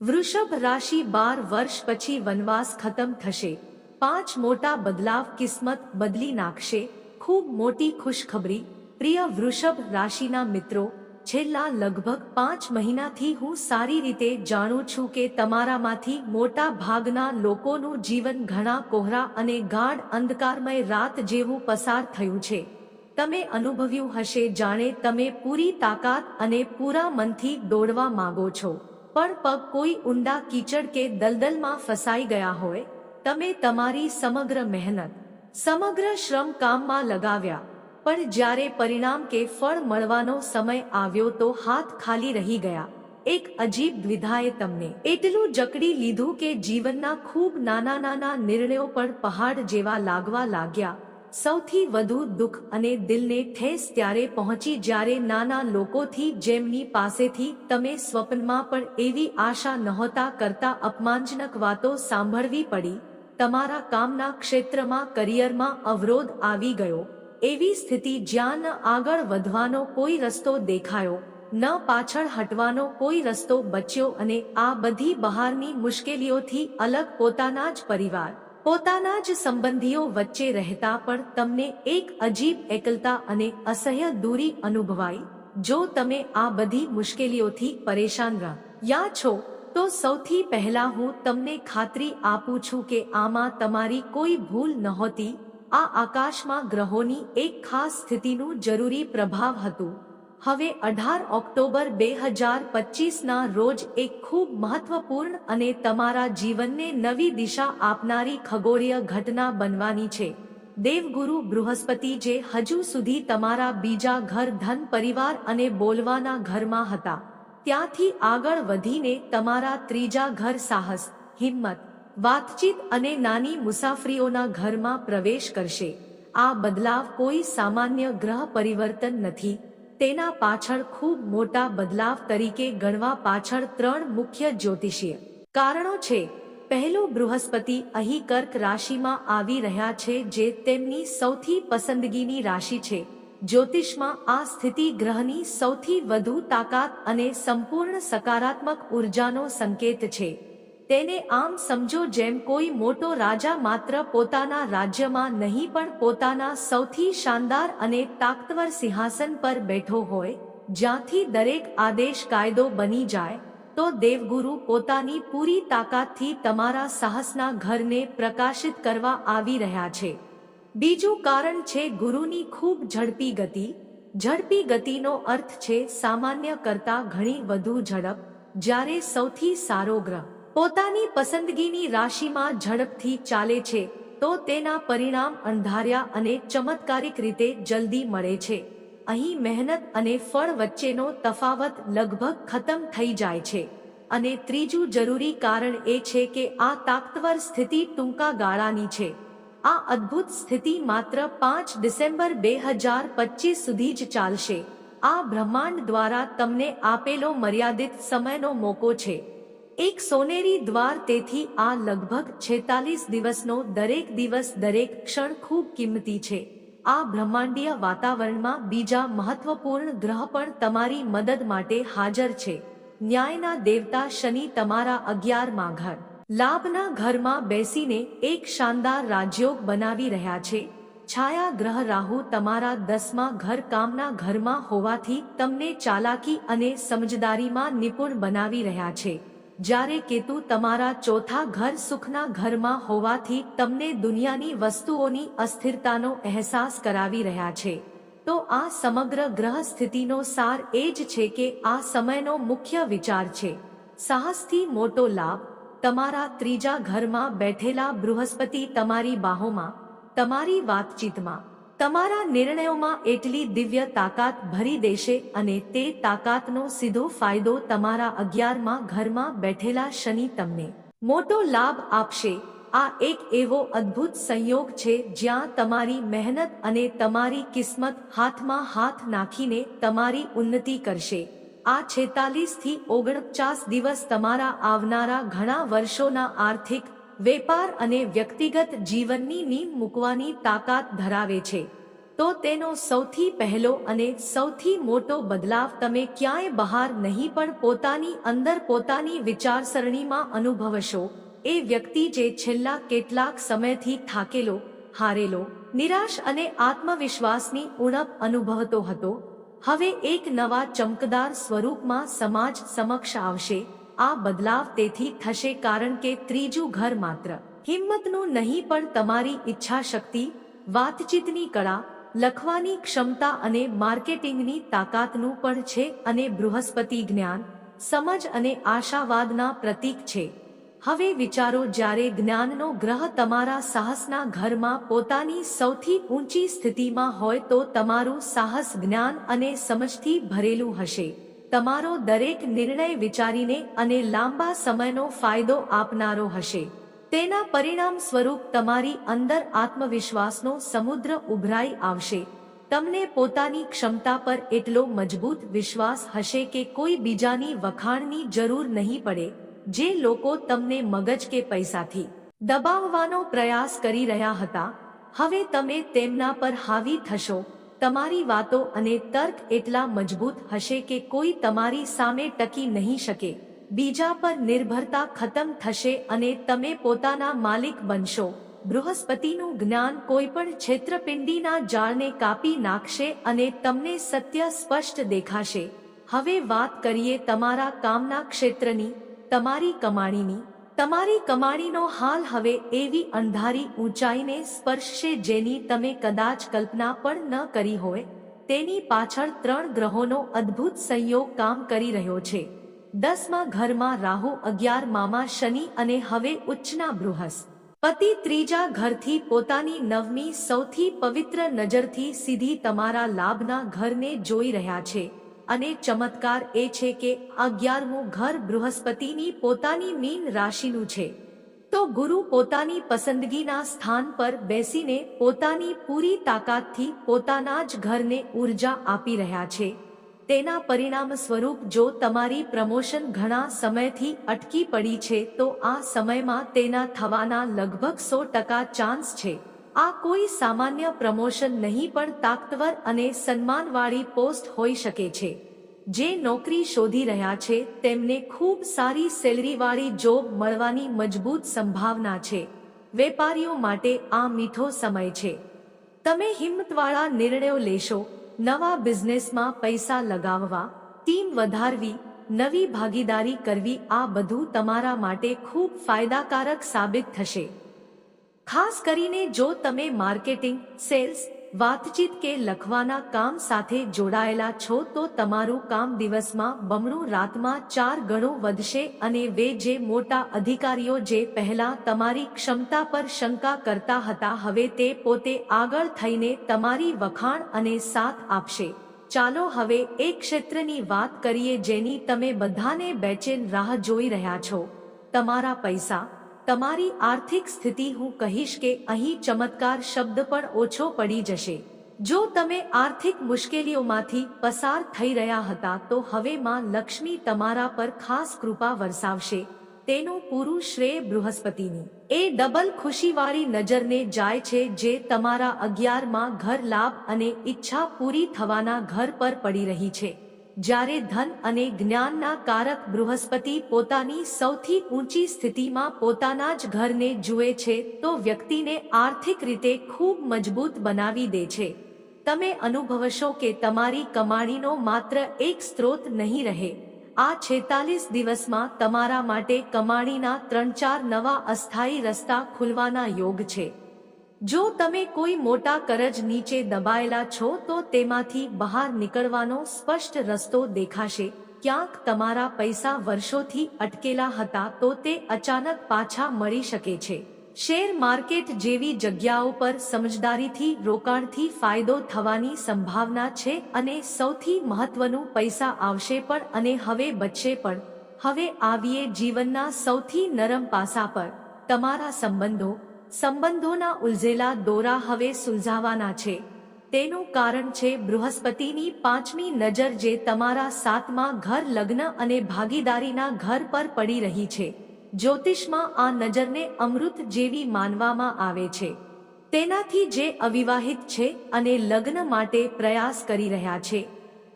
વૃષભ રાશિ બાર વર્ષ પછી વનવાસ ખતમ થશે. પાંચ મોટા બદલાવ કિસ્મત બદલી નાખશે. ખૂબ મોટી ખુશખબરી. પ્રિય વૃષભ રાશિના મિત્રો, છેલ્લા લગભગ પાંચ મહિનાથી હું સારી રીતે જાણું છું કે તમારામાંથી મોટા ભાગના લોકોનું જીવન ઘણા કોહરા અને ગાઢ અંધકારમય રાત જેવું પસાર થયું છે. તમે અનુભવ્યું હશે, જાણે તમે પૂરી તાકાત અને પૂરા મનથી દોડવા માગો છો. પણ પગ કોઈ ઊંડા કીચડ કે દલદલમાં ફસાઈ ગયા હોય, તમે તમારી સમગ્ર મહેનત, સમગ્ર શ્રમ કામમાં લગાવ્યા. પણ જ્યારે પરિણામ કે ફળ મળવાનો સમય આવ્યો તો હાથ ખાલી રહી ગયા. એક અજીબ દ્વિધાએ તમને એટલું જકડી લીધું કે જીવનના ખૂબ નાના નાના નિર્ણયો પણ પહાડ જેવા લાગવા લાગ્યા. સૌથી વધુ દુઃખ અને દિલને ઠેસ ત્યારે પહોંચી જ્યારે નાના લોકોથી જેમની પાસેથી તમે સ્વપ્નમાં પણ એવી આશા નહોતા કરતા અપમાનજનક વાતો સાંભળવી પડી, તમારા કામના ક્ષેત્રમાં કરિયરમાં અવરોધ આવી ગયો, એવી સ્થિતિ જ્યાં ન આગળ વધવાનો કોઈ રસ્તો દેખાયો, ન પાછળ હટવાનો કોઈ રસ્તો બચ્યો અને આ બધી બહારની મુશ્કેલીઓથી અલગ પોતાના જ પરિવાર પોતાના જ સંબંધીઓ વચ્ચે રહેતા પણ તમને એક અજીબ એકલતા અને અસહ્ય દૂરી અનુભવાઈ જો તમે આ બધી મુશ્કેલીઓથી પરેશાન રહ્યા છો, તો સૌથી પહેલા હું તમને ખાતરી આપું છું કે આમાં તમારી કોઈ ભૂલ નહોતી. આ આકાશમાં ગ્રહોની એક ખાસ સ્થિતિનું જરૂરી પ્રભાવ હતું. હવે અઢાર ઓક્ટોબર બે હજાર પચીસના રોજ એક ખૂબ મહત્વપૂર્ણ અને તમારા જીવનને નવી દિશા આપનારી ખગોળીય ઘટના બનવાની છે. દેવગુરુ બૃહસ્પતિ જે હજુ સુધી તમારા બીજા ઘર ધન પરિવાર અને બોલવાના ઘરમાં હતા. ત્યાંથી આગળ વધીને તમારા ત્રીજા ઘર સાહસ, હિંમત, વાતચીત અને નાની મુસાફરીઓના ઘરમાં પ્રવેશ કરશે. આ બદલાવ કોઈ સામાન્ય ગ્રહ પરિવર્તન નથી. તેના પાછળ ખૂબ મોટા બદલાવ તરીકે ગણવા પાછળ ત્રણ મુખ્ય જ્યોતિષીય કારણો છે. પહેલો બૃહસ્પતિ અહીં કર્ક રાશિમાં આવી રહ્યા છે જે તેમની સૌથી પસંદગીની રાશિ છે. જ્યોતિષમાં આ સ્થિતિ ગ્રહની સૌથી વધુ તાકાત અને સંપૂર્ણ સકારાત્મક ઉર્જાનો સંકેત છે. તેને આમ સમજો જેમ કોઈ મોટો રાજા માત્ર પોતાના રાજ્યમાં નહીં, પણ પોતાના સૌથી શાનદાર અને તાકતવર સિંહાસન પર બેઠો હોય, જ્યાંથી દરેક આદેશ કાયદો બની જાય, તો દેવગુરુ પોતાની પૂરી તાકાતથી તમારા સાહસના ઘરને પ્રકાશિત કરવા આવી રહ્યા છે. બીજું કારણ છે ગુરુની ખૂબ ઝડપી ગતિ. ઝડપી ગતિનો અર્થ છે સામાન્ય કરતા ઘણી વધુ ઝડપ, જ્યારે સૌથી સારો ગ્રહ. પોતાની પસંદગીની રાશિમાં ઝડપથી ચાલે છે, તો તેના પરિણામ અંધાર્યા અને ચમત્કારિક રીતે જલ્દી મળે છે. અહીં મહેનત અને ફળ વચ્ચેનો તફાવત લગભગ ખતમ થઈ જાય છે. અને ત્રીજું જરૂરી કારણ એ છે કે આ તાકતવર સ્થિતિ ટૂંકા ગાળાની છે. આ અદ્ભુત સ્થિતિ માત્ર પાંચ ડિસેમ્બર બે હજાર પચીસ સુધી જ ચાલશે. આ બ્રહ્માંડ દ્વારા તમને આપેલો મર્યાદિત સમયનો મોકો છે. એક સોનેરી દ્વાર તેથી આ લગભગ છેતાલીસ દિવસનો દરેક દિવસ, દરેક ક્ષણ ખૂબ કિંમતી છે. આ બ્રહ્માંડીય વાતાવરણમાં બીજા મહત્વપૂર્ણ ગ્રહ પણ તમારી મદદ માટે હાજર છે. ન્યાયના દેવતા શનિ તમારા અગિયારમાં ઘર. લાભના ઘરમાં બેસીને એક શાનદાર રાજયોગ બનાવી રહ્યા છે. છાયા ગ્રહ રાહુ તમારા દસમા ઘર કામના ઘરમાં હોવાથી તમને ચાલાકી અને સમજદારીમાં નિપુણ બનાવી રહ્યા છે. જ્યારે કેતુ તમારા ચોથા ઘર સુખના ઘરમાં હોવાથી તમને દુનિયાની વસ્તુઓની અસ્થિરતાનો અહેસાસ કરાવી રહ્યા છે. તો આ સમગ્ર ગ્રહ સ્થિતિનો સાર એ જ છે કે આ સમયનો મુખ્ય વિચાર છે. સાહસથી મોટો લાભ, તમારા ત્રીજા ઘરમાં બેઠેલા બૃહસ્પતિ તમારી બાહોમાં, તમારી વાતચીતમાં તમારા નિર્ણયોમાં એટલી દિવ્ય તાકાત ભરી દેશે અને તે તાકાતનો સીધો ફાયદો તમારા અગિયારમાં ઘરમાં બેઠેલા શનિ તમને મોટો લાભ આપશે. આ એક એવો અદ્ભુત સંયોગ છે જ્યાં તમારી મહેનત અને તમારી કિસ્મત હાથમાં હાથ નાખીને તમારી ઉન્નતિ કરશે. આ છેતાલીસથી ઓગણપચાસ દિવસ તમારા આવનારા ઘણા વર્ષોના આર્થિક વેપાર અને વ્યક્તિગત જીવનની નીમ મૂકવાની તાકાત ધરાવે છે. તો તેનો સૌથી પહેલો અને સૌથી મોટો બદલાવ તમે ક્યાંય બહાર નહીં પણ પોતાની અંદર પોતાની વિચારસરણીમાં અનુભવશો. એ વ્યક્તિ જે છેલ્લા કેટલાક સમયથી થાકેલો, હારેલો, નિરાશ અને આત્મવિશ્વાસની ઉણપ અનુભવતો હતો. હવે એક નવા ચમકદાર સ્વરૂપમાં સમાજ સમક્ષ આવશે. આ બદલાવ તેથી થશે કારણ કે ત્રીજું ઘર માત્ર. હિંમતનું નહીં પણ તમારી ઈચ્છા શક્તિ વાતચીતની કળા, લખવાની ક્ષમતા અને માર્કેટિંગની તાકાતનું પણ છે અને બૃહસ્પતિ જ્ઞાન, સમજ અને આશાવાદના પ્રતીક છે. હવે વિચારો જ્યારે જ્ઞાનનો ગ્રહ તમારા સાહસના ઘરમાં પોતાની સૌથી ઊંચી સ્થિતિમાં હોય તો તમારું સાહસ જ્ઞાન અને સમજથી ભરેલું હશે. તમારો દરેક નિર્ણય વિચારીને અને લાંબા સમયનો ફાયદો આપનારો હશે. તેના પરિણામ સ્વરૂપ તમારી અંદર આત્મવિશ્વાસનો સમુદ્ર ઉભરાઈ આવશે. તમને પોતાની ક્ષમતા પર એટલો મજબૂત વિશ્વાસ હશે કે કોઈ બીજાની વખાણની જરૂર નહીં પડે, જે લોકો તમને મગજ કે પૈસાથી દબાવવાનો પ્રયાસ કરી રહ્યા હતા. હવે તમે તેમના પર હાવી થશો. તમારી વાતો અને તર્ક એટલા મજબૂત હશે કે કોઈ તમારી સામે ટકી નહીં શકે. બીજા પર નિર્ભરતા ખતમ થશે અને તમે પોતાના માલિક બનશો. બૃહસ્પતિનું જ્ઞાન કોઈ પણ છેતરપિંડીના જાળને કાપી નાખશે અને તમને સત્ય સ્પષ્ટ દેખાશે. હવે વાત કરીએ તમારા કામના ક્ષેત્રની, તમારી કમાણીની. તમારી કમાણીનો હાલ હવે એવી અંધારી ઊંચાઈને સ્પર્શશે જેની તમે કદાચ કલ્પના પણ ન કરી હોય. તેની પાછળ ત્રણ ગ્રહોનો અદ્ભુત સંયોગ કામ કરી રહ્યો છે. દસમા ઘરમાં રાહુ, અગિયાર મામા શનિ અને હવે ઉચ્ચના બૃહસ. પતિ ત્રીજા ઘરથી પોતાની નવમી સૌથી પવિત્ર નજરથી સીધી તમારા લાભના ઘરને જોઈ રહ્યા છે. અને ચમત્કાર એ છે કે અગિયારમું ઘર બૃહસ્પતિની પોતાની મીન રાશિનું છે. તો ગુરુ પોતાની પસંદગીના સ્થાન પર બેસીને પોતાની પૂરી તાકાતથી પોતાના જ ઘરને ઊર્જા આપી રહ્યા છે. તેના પરિણામ સ્વરૂપ જો તમારી પ્રમોશન ઘણા સમયથી અટકી પડી છે તો આ સમયમાં તેના થવાના લગભગ સો ટકા ચાન્સ છે. આ કોઈ સામાન્ય પ્રમોશન નહીં પણ તાકતવર અને સન્માનવાળી પોસ્ટ હોઈ શકે છે. જે નોકરી શોધી રહ્યા છે, તેમને ખૂબ સારી સેલરીવાળી જોબ મળવાની મજબૂત સંભાવના છે. વેપારીઓ માટે આ મીઠો સમય છે. તમે હિંમતવાળા નિર્ણયો લેશો, નવા બિઝનેસમાં પૈસા લગાવવા, ટીમ વધારવી, નવી ભાગીદારી કરવી, આ બધું તમારા માટે ખૂબ ફાયદાકારક સાબિત થશે. ખાસ કરીને જો તમે માર્કેટિંગ, સેલ્સ, વાતચીત કે લખવાના કામ સાથે જોડાયેલા છો તો તમારું કામ દિવસમાં બમણું રાતમાં ચાર ગણું વધશે અને વે જે મોટા અધિકારીઓ જે પહેલા તમારી ક્ષમતા પર શંકા કરતા હતા હવે તે પોતે આગળ થઈને તમારી વખાણ અને સાથ આપશે. ચાલો હવે એક ક્ષેત્રની વાત કરીએ જેની તમે બધાને બેચેન રાહ જોઈ રહ્યા છો. તમારા પૈસા. તમારી આર્થિક સ્થિતિ હું કહીશ કે અહીં ચમત્કાર શબ્દ પણ ઓછો પડી જશે. જો તમે આર્થિક મુશ્કેલીઓમાંથી પસાર થઈ રહ્યા હતા તો હવે માં લક્ષ્મી તમારા પર ખાસ કૃપા વરસાવશે. તેનું પૂરું શ્રેય બૃહસ્પતિની. એ ડબલ ખુશીવાળી નજરને જાય છે જે તમારા અગિયારમાં ઘર લાભ અને ઈચ્છા પૂરી થવાના ઘર પર પડી રહી છે. જ્યારે ધન અને જ્ઞાનના કારક બૃહસ્પતિ પોતાની સૌથી ઊંચી સ્થિતિમાં પોતાના જ ઘરને જુએ છે, તો વ્યક્તિને આર્થિક રીતે ખૂબ મજબૂત બનાવી દે છે. તમે અનુભવશો કે તમારી કમાણીનો માત્ર એક સ્ત્રોત નહીં રહે. આ છેતાલીસ દિવસમાં તમારા માટે કમાણીના ત્રણ ચાર નવા અસ્થાયી રસ્તા ખુલવાના યોગ છે. જો તમે કોઈ મોટા કરજ નીચે દબાયેલા છો તો તેમાંથી બહાર નીકળવાનો સ્પષ્ટ રસ્તો દેખાશે. ક્યાંક તમારા પૈસા વર્ષોથી અટકેલા હતા તો તે અચાનક પાછા મળી શકે છે. શેર માર્કેટ જેવી જગ્યાઓ પર સમજદારીથી, રોકાણથી ફાયદો થવાની સંભાવના છે અને સૌથી મહત્વનું પૈસા આવશે પણ અને હવે બચશે પણ. હવે આવીએ જીવનના સૌથી નરમ પાસા પર. તમારા સંબંધો સંબંધોના ઉલઝેલા દોરા હવે સુલઝાવાના છે. તેનું કારણ છે બૃહસ્પતિની પાંચમી નજર જે તમારા સાતમા ઘર લગ્ન અને ભાગીદારીના ઘર પર પડી રહી છે. જ્યોતિષમાં આ નજરને અમૃત જેવી માનવામાં આવે છે. તેનાથી જે અવિવાહિત છે અને લગ્ન માટે પ્રયાસ કરી રહ્યા છે.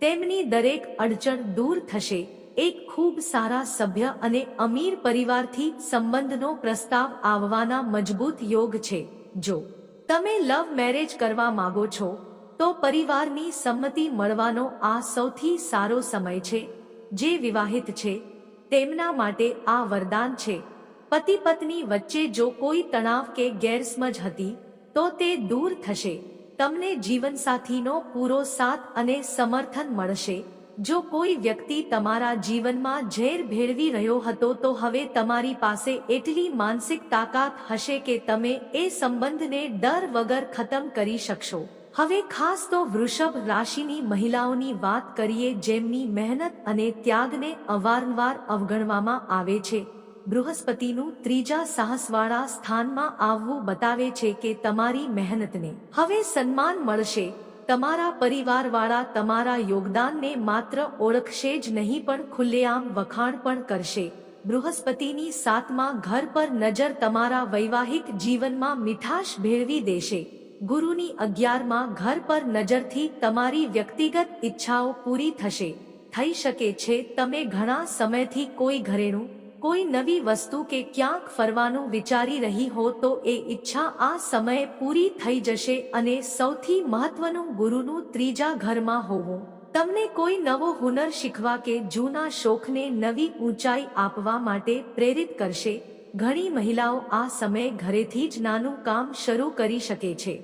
તેમની દરેક અડચણ દૂર થશે. એક ખૂબ સારા સભ્ય અને અમીર પરિવારથી સંબંધનો પ્રસ્તાવ આવવાના મજબૂત યોગ છે. જો તમે લવ મેરેજ કરવા માંગો છો, તો પરિવારની સંમતિ મળવાનો આ સૌથી સારો સમય છે, જે વિવાહિત છે. તેમના માટે આ વરદાન છે. પતિ પત્ની વચ્ચે જો કોઈ તણાવ કે ગેરસમજ હતી, તો તે દૂર થશે. તમને જીવનસાથીનો પૂરો સાથ અને સમર્થન મળશે. જો કોઈ વ્યક્તિ તમારા જીવનમાં ઝેર ભેળવી રહ્યો હતો તો હવે તમારી પાસે એટલી માનસિક તાકાત હશે કે તમે એ સંબંધને ડર વગર ખતમ કરી શકશો. હવે ખાસ તો વૃષભ રાશિની મહિલાઓની વાત કરીએ જેમની મહેનત અને ત્યાગને અવારનવાર અવગણવામાં આવે છે. બૃહસ્પતિનું ત્રીજા સાહસવાળા સ્થાનમાં આવવું બતાવે છે કે તમારી મહેનતને હવે સન્માન મળશે. તમારા પરિવારવાળા તમારા યોગદાનને માત્ર ઓળખશે જ નહીં પણ ખુલ્લેઆમ વખાણ પણ કરશે. બૃહસ્પતિની સાતમા ઘર પર નજર તમારા વૈવાહિક જીવનમાં મીઠાશ ભેળવી દેશે. ગુરુની અગિયારમાં ઘર પર નજરથી તમારી વ્યક્તિગત ઈચ્છાઓ પૂરી થશે. થઈ શકે છે, તમે ઘણા સમયથી કોઈ ઘરેણું કોઈ નવી વસ્તુ કે ક્યાંક ફરવાનું વિચારી રહી હો તો એ ઈચ્છા આ સમયે પૂરી થઈ જશે અને સૌથી મહત્વનું ગુરુનું ત્રીજા ઘરમાં હોવું. તમને કોઈ નવો હુનર શીખવા કે જૂના શોખને નવી ઊંચાઈ આપવા માટે પ્રેરિત કરશે. ઘણી મહિલાઓ આ સમયે ઘરેથી જ નાનું કામ શરૂ કરી શકે છે.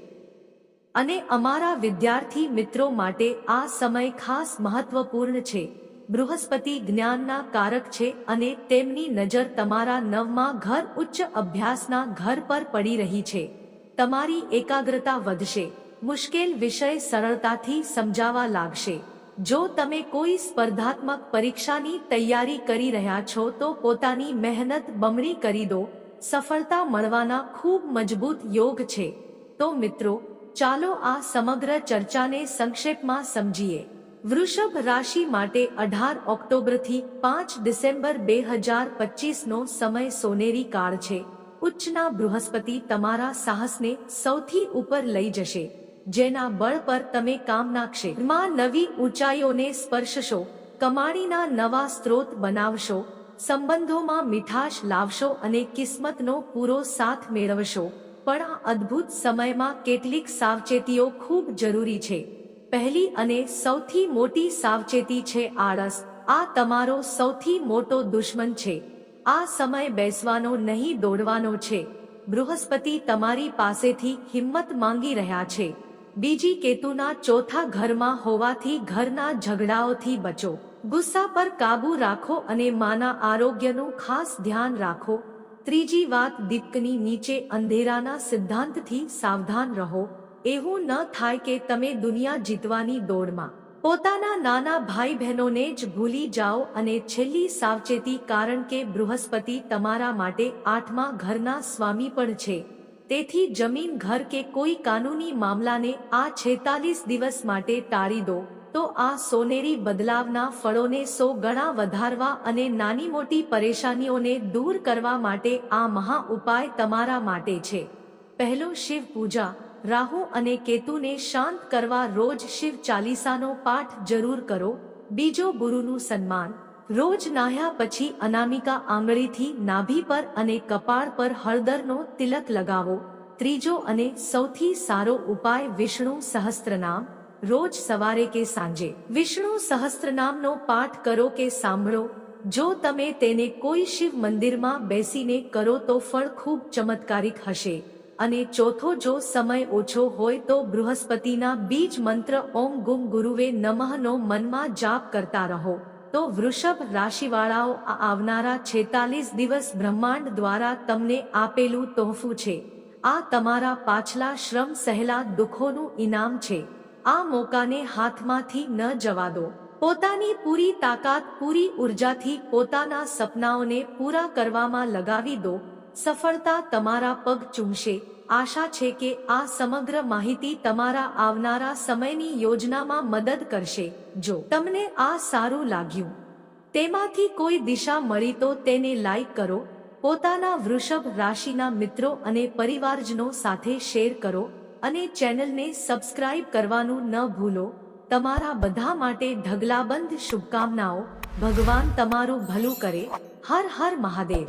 અને અમારા વિદ્યાર્થી મિત્રો માટે આ સમય ખાસ મહત્વપૂર્ણ છે. બૃહસ્પતિ જ્ઞાનના કારક છે અને તેમની નજર તમારા નવમાં ઘર ઉચ્ચ અભ્યાસના ઘર પર પડી રહી છે. તમારી એકાગ્રતા વધશે. મુશ્કેલ વિષય સરળતાથી સમજાવા લાગશે. જો તમે કોઈ સ્પર્ધાત્મક પરીક્ષાની તૈયારી કરી રહ્યા છો તો પોતાની મહેનત બમણી કરી દો. સફળતા મળવાના ખૂબ મજબૂત યોગ છે. તો મિત્રો, ચાલો આ સમગ્ર ચર્ચાને સંક્ષેપમાં સમજીએ. વૃષભ રાશિ માટે અઢાર ઓક્ટોબરથી પાંચ ડિસેમ્બર બે હજાર પચીસનો સમય સોનેરી કાળ છે. ઉચ્ચના બૃહસ્પતિ તમારા સાહસને સૌથી ઉપર લઈ જશે. જેના બળ પર તમે કામ નાખશે. માં નવી ઊંચાઈઓને સ્પર્શશો. કમાણીના નવા સ્ત્રોત બનાવશો. સંબંધોમાં મીઠાશ લાવશો અને કિસ્મતનો પૂરો સાથ મેળવશો. પણ આ અદ્ભુત સમયમાં કેટલીક સાવચેતીઓ ખૂબ જરૂરી છે. પહેલી અને સૌથી મોટી સાવચેતી છે આળસ. આ તમારો સૌથી મોટો દુશ્મન છે. આ સમય બેસવાનો નહીં, દોડવાનો છે. બૃહસ્પતિ તમારી પાસેથી હિંમત માંગી રહ્યા છે. બીજી કેતુના ચોથા ઘરમાં હોવાથી ઘરના ઝઘડાઓથી બચો. ગુસ્સા પર કાબુ રાખો અને માના આરોગ્યનું ખાસ ધ્યાન રાખો. ત્રીજી વાત દીપકની નીચે અંધેરાના સિદ્ધાંતથી સાવધાન રહો. એવું ન થાય કે તમે દુનિયા જીતવાની દોડમાં. પોતાના નાના ભાઈ બહેનોને જ ભૂલી જાઓ અને છેલ્લી સાવચેતી કારણ કે બૃહસ્પતિ તમારા માટે આઠમા ઘરના સ્વામી પણ છે. તેથી જમીન ઘર કે કોઈ કાનૂની મામલાને આ છેતાલીસ દિવસ માટે ટાળી દો, તો આ સોનેરી બદલાવના ફળોને સો ગણા વધારવા અને નાની મોટી પરેશાનીઓને દૂર કરવા માટે આ મહા ઉપાય તમારા માટે છે. પહેલો શિવ પૂજા રાહુ અને કેતુને શાંત કરવા રોજ શિવ ચાલીસાનો પાઠ જરૂર કરો. બીજો ગુરુનું સન્માન. રોજ નાહ્યા પછી અનામિકા આંગળીથી નાભી પર અને કપાળ પર હળદરનો તિલક લગાવો. ત્રીજો અને સૌથી સારો ઉપાય વિષ્ણુ સહસ્ત્રનામ રોજ સવારે કે સાંજે. વિષ્ણુ સહસ્ત્રનામનો પાઠ કરો કે સાંભળો. જો તમે તેને કોઈ શિવ મંદિરમાં બેસીને કરો તો ફળ ખૂબ ચમત્કારિક હશે. અને ચોથો, જો સમય ઓછો હોય તો બૃહસ્પતિના બીજ મંત્ર ઓમ ગુમ ગુરુવે નમઃનો મનમાં જાપ કરતા રહો. તો વૃષભ રાશિવાળાઓ આવનારા છેતાલીસ દિવસ બ્રહ્માંડ દ્વારા તમને આપેલું તોહફું છે. આ તમારા પાછલા શ્રમ સહેલા દુઃખોનું ઇનામ છે. આ મોકાને હાથમાંથી ન જવા દો. પોતાની પૂરી તાકાત, પૂરી ઉર્જાથી પોતાના સપનાઓને પૂરા કરવામાં લગાવી દો. સફળતા તમારા પગ ચૂમશે. આશા છે કે આ સમગ્ર માહિતી તમારા આવનારા સમયની યોજનામાં મદદ કરશે. જો તમને આ સારું લાગ્યું, તેમાંથી કોઈ દિશા મળી તો તેને લાઈક કરો. પોતાના વૃષભ રાશિના મિત્રો અને પરિવારજનો સાથે શેર કરો અને ચેનલને સબસ્ક્રાઇબ કરવાનું ન ભૂલો. તમારા બધા માટે ઢગલાબંધ શુભકામનાઓ. ભગવાન તમારું ભલું કરે. હર હર મહાદેવ.